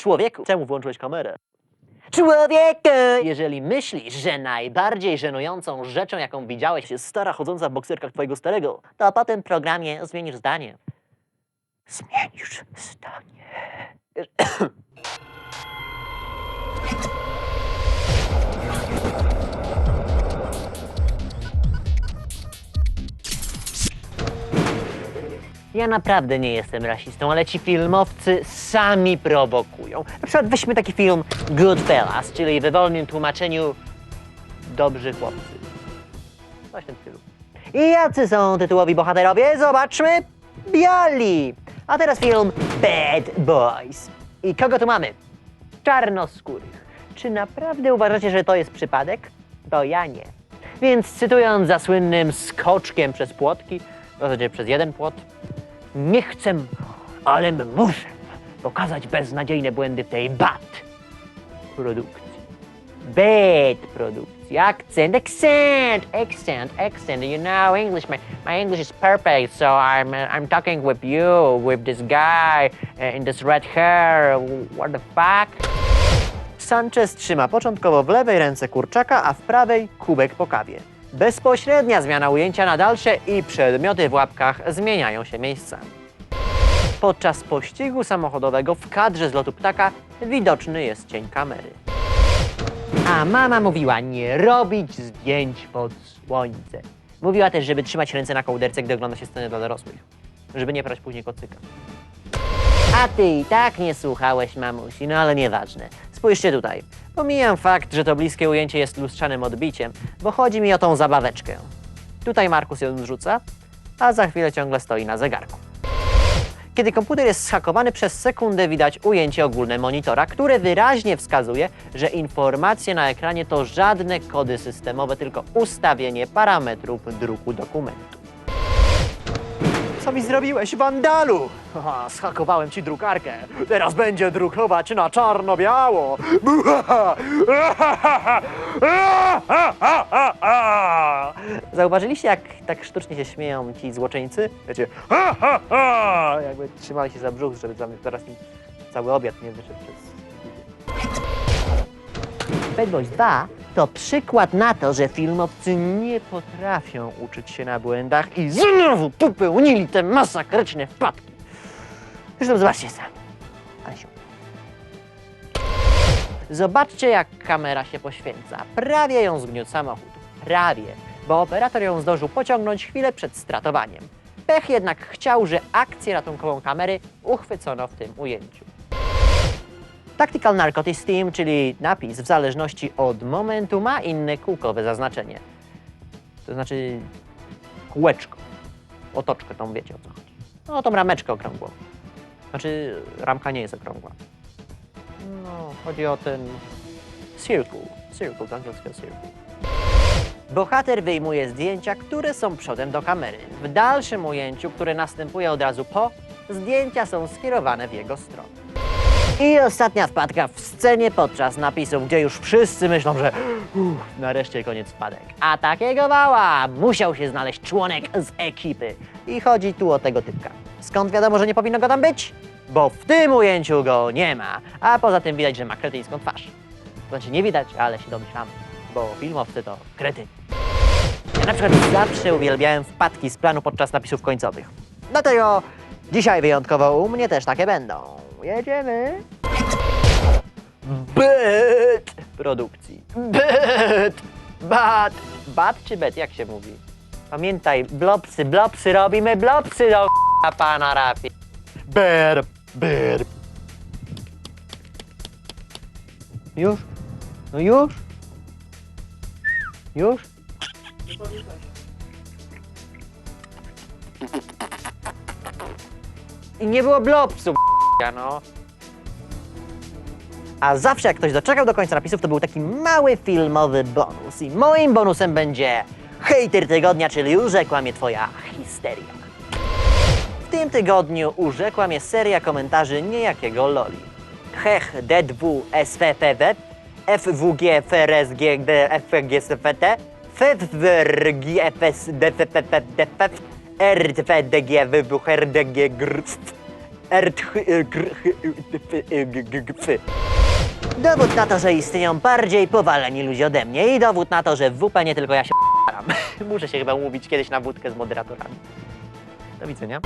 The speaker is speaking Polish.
Człowieku, czemu włączyłeś kamerę? Człowieku! Jeżeli myślisz, że najbardziej żenującą rzeczą, jaką widziałeś, jest stara chodząca w bokserkach twojego starego, to po tym programie zmienisz zdanie. Zmienisz zdanie. Ja naprawdę nie jestem rasistą, ale ci filmowcy sami prowokują. Na przykład weźmy taki film Goodfellas, czyli w wolnym tłumaczeniu Dobrzy chłopcy. Coś w tym stylu. I jacy są tytułowi bohaterowie? Zobaczmy. Biali. A teraz film Bad Boys. I kogo tu mamy? Czarnoskórych. Czy naprawdę uważacie, że to jest przypadek? To ja nie. Więc cytując za słynnym skoczkiem przez płotki, w zasadzie przez jeden płot, nie chcę, ale muszę pokazać beznadziejne błędy tej bad produkcji. Bad produkcji. Akcent, accent, accent, accent. You know English. My, my English is perfect, so I'm uh, I'm talking with you, with this guy uh, in this red hair. What the fuck? Sanchez trzyma początkowo w lewej ręce kurczaka, a w prawej kubek po kawie. Bezpośrednia zmiana ujęcia na dalsze i przedmioty w łapkach zmieniają się miejscami. Podczas pościgu samochodowego w kadrze z lotu ptaka widoczny jest cień kamery. A mama mówiła nie robić zdjęć pod słońce. Mówiła też, żeby trzymać ręce na kołderce, gdy ogląda się sceny dla dorosłych. Żeby nie prać później kocyka. A ty i tak nie słuchałeś mamusi, no ale nieważne. Spójrzcie tutaj. Pomijam fakt, że to bliskie ujęcie jest lustrzanym odbiciem, bo chodzi mi o tą zabaweczkę. Tutaj Markus ją zrzuca, a za chwilę ciągle stoi na zegarku. Kiedy komputer jest schakowany, przez sekundę widać ujęcie ogólne monitora, które wyraźnie wskazuje, że informacje na ekranie to żadne kody systemowe, tylko ustawienie parametrów druku dokumentu. Co mi zrobiłeś, wandalu? Schakowałem ci drukarkę. Teraz będzie drukować na czarno-biało. Zauważyliście, jak tak sztucznie się śmieją ci złoczyńcy? Wiecie, jakby trzymali się za brzuch, żeby zaraz im cały obiad nie wyszedł przez... Bad Boys 2 to przykład na to, że filmowcy nie potrafią uczyć się na błędach i znowu popełnili te masakryczne wpadki. Zresztą zobaczcie sami. Asiu. Zobaczcie, jak kamera się poświęca. Prawie ją zgniótł samochód. Prawie, bo operator ją zdążył pociągnąć chwilę przed stratowaniem. Pech jednak chciał, że akcję ratunkową kamery uchwycono w tym ujęciu. Tactical Narcotics Team, czyli napis w zależności od momentu, ma inne kółkowe zaznaczenie. To znaczy kółeczko, otoczkę, tą wiecie o co chodzi. No, tą rameczkę okrągłą. Znaczy, ramka nie jest okrągła. No, chodzi o ten circle, circle, z angielskiego circle. Bohater wyjmuje zdjęcia, które są przodem do kamery. W dalszym ujęciu, które następuje od razu po, zdjęcia są skierowane w jego stronę. I ostatnia wpadka w scenie podczas napisów, gdzie już wszyscy myślą, że uff, nareszcie koniec wpadek. A takiego wała musiał się znaleźć członek z ekipy. I chodzi tu o tego typka. Skąd wiadomo, że nie powinno go tam być? Bo w tym ujęciu go nie ma. A poza tym widać, że ma kretyńską twarz. Znaczy nie widać, ale się domyślamy. Bo filmowcy to krety. Ja na przykład zawsze uwielbiałem wpadki z planu podczas napisów końcowych. Dlatego dzisiaj wyjątkowo u mnie też takie będą. Jedziemy. Bet produkcji. Bet! Bat! Bat czy bet? Jak się mówi? Pamiętaj, blopsy, blopsy robimy, blopsy do k***a pana Rafi. Ber, ber. Już? No już? Już? I nie było k***a, no. A zawsze jak ktoś doczekał do końca napisów, to był taki mały filmowy bonus. I moim bonusem będzie hejter tygodnia, czyli urzekła mnie twoja histeria. W tym tygodniu urzekła mnie seria komentarzy niejakiego Loli. Hech, DW, SFPW, FWG, FRSG, DFG, SFT, FWRG, FS, DFPP, DFF, RTFDG, WWHRDG, GRF, Dowód na to, że istnieją bardziej powaleni ludzie ode mnie i dowód na to, że w WP nie tylko ja się p***am. Muszę się chyba umówić kiedyś na wódkę z moderatorami. Do widzenia.